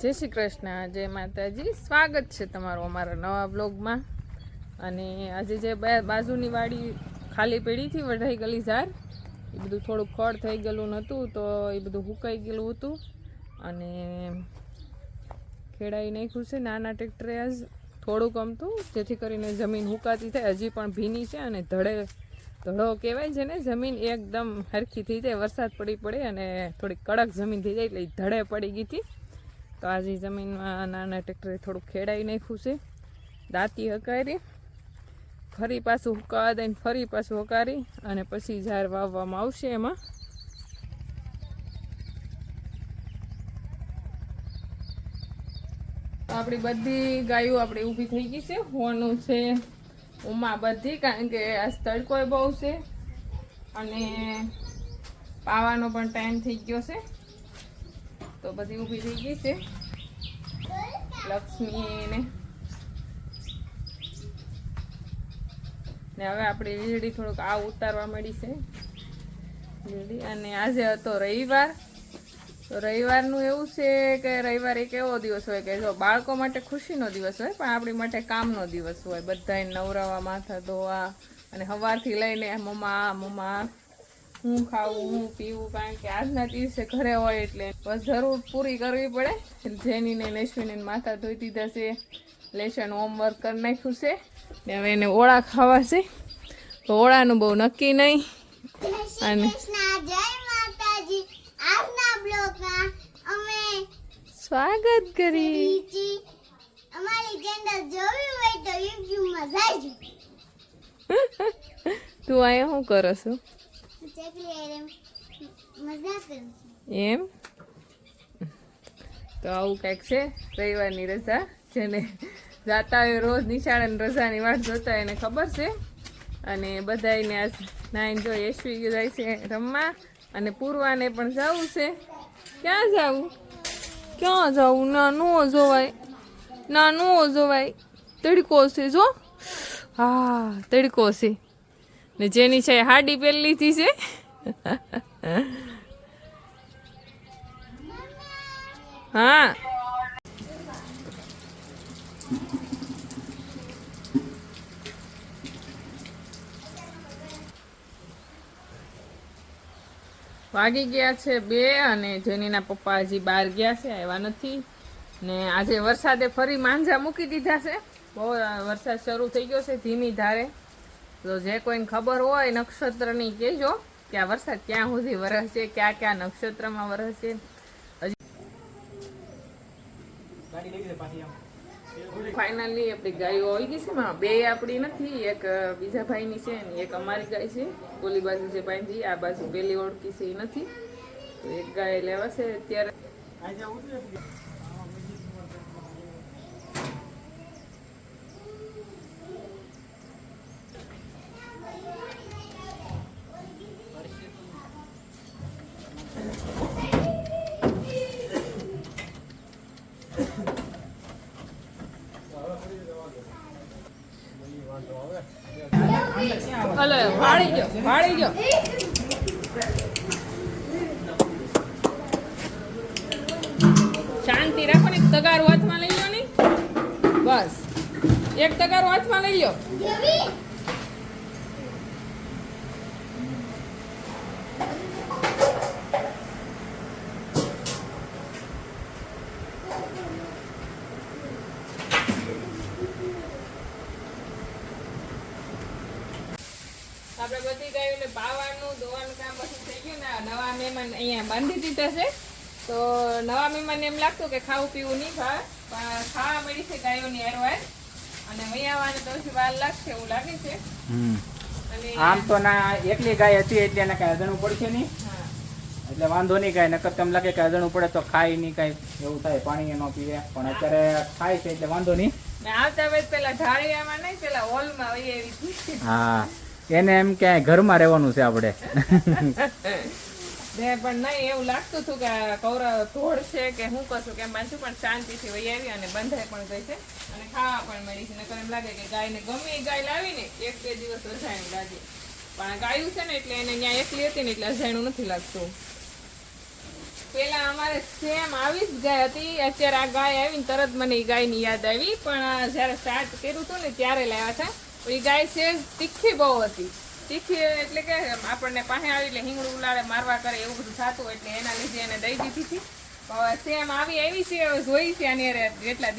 જય શ્રી કૃષ્ણ, જય માતાજી. સ્વાગત છે તમારું અમારા નવા બ્લોગમાં અને આજે જે બાજુની વાડી ખાલી પેઢીથી વઢાઈ ગયેલી ઝાર એ બધું થોડુંક ખડ થઈ ગયેલું નહોતું, તો એ બધું હુકાઈ ગયેલું હતું. અને ખેડાઈ નાખ્યું છે, નાના ટ્રેક્ટરે આજ થોડુંક અમતું જેથી કરીને જમીન હુકાતી થાય. હજી પણ ભીની છે અને ધડે, ધડો કહેવાય છે ને જમીન એકદમ હરખી થઈ જાય, વરસાદ પડી પડે અને થોડીક કડક જમીન થઈ જાય એટલે ધડે પડી ગઈ હતી. તો આજે જમીનમાં નાના ટ્રેક્ટરે થોડુંક ખેડાઈ નાખ્યું છે. દાંતી હકારી, ફરી પાછું હુકાવા દઈને ફરી પાછું હકારી અને પછી ઝાર વાવવામાં આવશે એમાં. આપણી બધી ગાયો આપણી ઊભી થઈ ગઈ છે. હોનું છે, ઉમા બધી, કારણ કે આ તડકો બહુ છે. અને પાવાનો પણ ટાઈમ થઈ ગયો છે. તો બધી ઊભી થઈ ગઈ છે. લક્ષ્મી ને ને હવે આપણી વીજળી થોડુંક આ ઉતારવા મળી છે. વીજળી. અને આજે હતો રવિવાર. તો રવિવારનું એવું છે કે રવિવાર એક એવો દિવસ હોય કે જો બાળકો માટે ખુશીનો દિવસ હોય, પણ આપણી માટે કામનો દિવસ હોય. બધાએ નવરાવા માથા ધોવા અને સવારથી લઈને મમ્મા મમ્મા હું ખાવું, હું પીવું, કારણ કે આજના દિવસે ઘરે હોય એટલે જરૂર પૂરી કરવી પડે. જેનીને લેશવીને માથા ધોઈ દીધા છે. લેશન હોમવર્ક કરી નાખ્યું છે. ને હવે એને ઓળા ખાવા છે. તો ઓળાનું બહુ નક્કી નહીં. અને સ્વાગત કરી. તું અહીંયા શું કરો છો ચકલી આરે મજા કરું છું એમ તો આવું કંઈક છે રવિવારની રજા જેને જાતા હોય રોજ નિશાળે રજાની વાટ જોતા એને ખબર છે અને બધાને આજ નાઈન જો યશવી જાય છે રમવા. અને પૂર્વાને પણ જવું છે. ક્યાં જવું? ક્યાં જવું? ના નો જોવાય ના નો જોવાય તડકો છે, જો. હા, તડકો છે. ને જેની છે હાડી પહેરી છે. હા. વાગી ગયા છે બે અને જેનીના પપ્પા હજી બહાર ગયા છે, આવ્યા નથી. ને આજે વરસાદે ફરી માંજા મૂકી દીધા છે. બહુ વરસાદ શરૂ થઈ ગયો છે ધીમી ધારે. તો જે કોઈને ખબર હોય નક્ષત્રની કહેજો કે આ વરસાદ ક્યાં સુધી વરસશે ક્યાં ક્યાં નક્ષત્રમાં વરસશે ફાઇનલી આપણી ગાયો આવી ગઈ છે માં બે આપણી નથી એક બીજા ભાઈની છે અને એક અમારી ગાય છે. ઓલી બાજુ છે ભાઈજી આ બાજુ પેલી ઓળખી છે એ નથી. તો એક ગાય લેવા છે અત્યારે. હલો વાળી ગયો વાળી ગયો. શાંતિ રાખો ને તગારું હાથમાં લઈ લો ને. બસ. એક તગારું હાથમાં લઈ લો. આપણે બધી ગાયોને પાવાનું ધોવાનું કામ બધું થઈ ગયું ને નવા મહેમાન અહીંયા બાંધી દીધા છે. તો નવા મહેમાન એમ લાગતું કે ખાવું પીવું નહીં ખા પણ ખાવા મળી છે ગાયોની હારવાર અને આવવાને તો વાર લાગશે એવું લાગે છે. આમ તો ના એકલી ગાય હતી એટલે એને કઈ અજણું પડશે નહીં. એટલે વાંધો નહીં કાંઈ નકર તેમ લાગે કે અજણું પડે તો ખાય નહીં કાંઈ એવું થાય પાણી ન પીએ પણ અત્યારે ખાય છે એટલે વાંધો નહીં. આવતા વેત પેલા ઢાળિયામાં નહીં પેલા હોલમાં વહી આવી હા. એને એમ ક્યાંય ઘરમાં રહેવાનું છે આપણે. પણ નહીં, એવું લાગતું હતું કે કૌરવ ધોળ છે કે હું કશું કે માનશું પણ શાંતિથી વહી આવી અને બંધાઈ પણ ગઈ છે. અને ખાવા પણ મળી છે. નકર એમ લાગે કે ગાયને ગમે એ ગાય લાવીને એક બે દિવસ રસાયણ લાગે. પણ ગાયું છે ને એટલે એને ત્યાં એકલી હતી ને એટલે અજાણ્યું નથી લાગતું. પેલા અમારે સેમ આવી જ ગાય હતી. અત્યારે આ ગાય આવીને તરત મને એ ગાયની યાદ આવી. પણ જ્યારે સ્ટાર્ટ કર્યું હતું ને ત્યારે લાવ્યા હતા. એ ગાય છે, તીખી બહુ હતી. તીખી એટલે કે આપણને પાસે આવી એટલે હિંગડું ઉલાડે મારવા કરે એવું બધું થતું એટલે એના લીધે એને દઈ દીધી હતી. સેમ આવી આવી છે જોઈ છે આની જેટલા દિવસ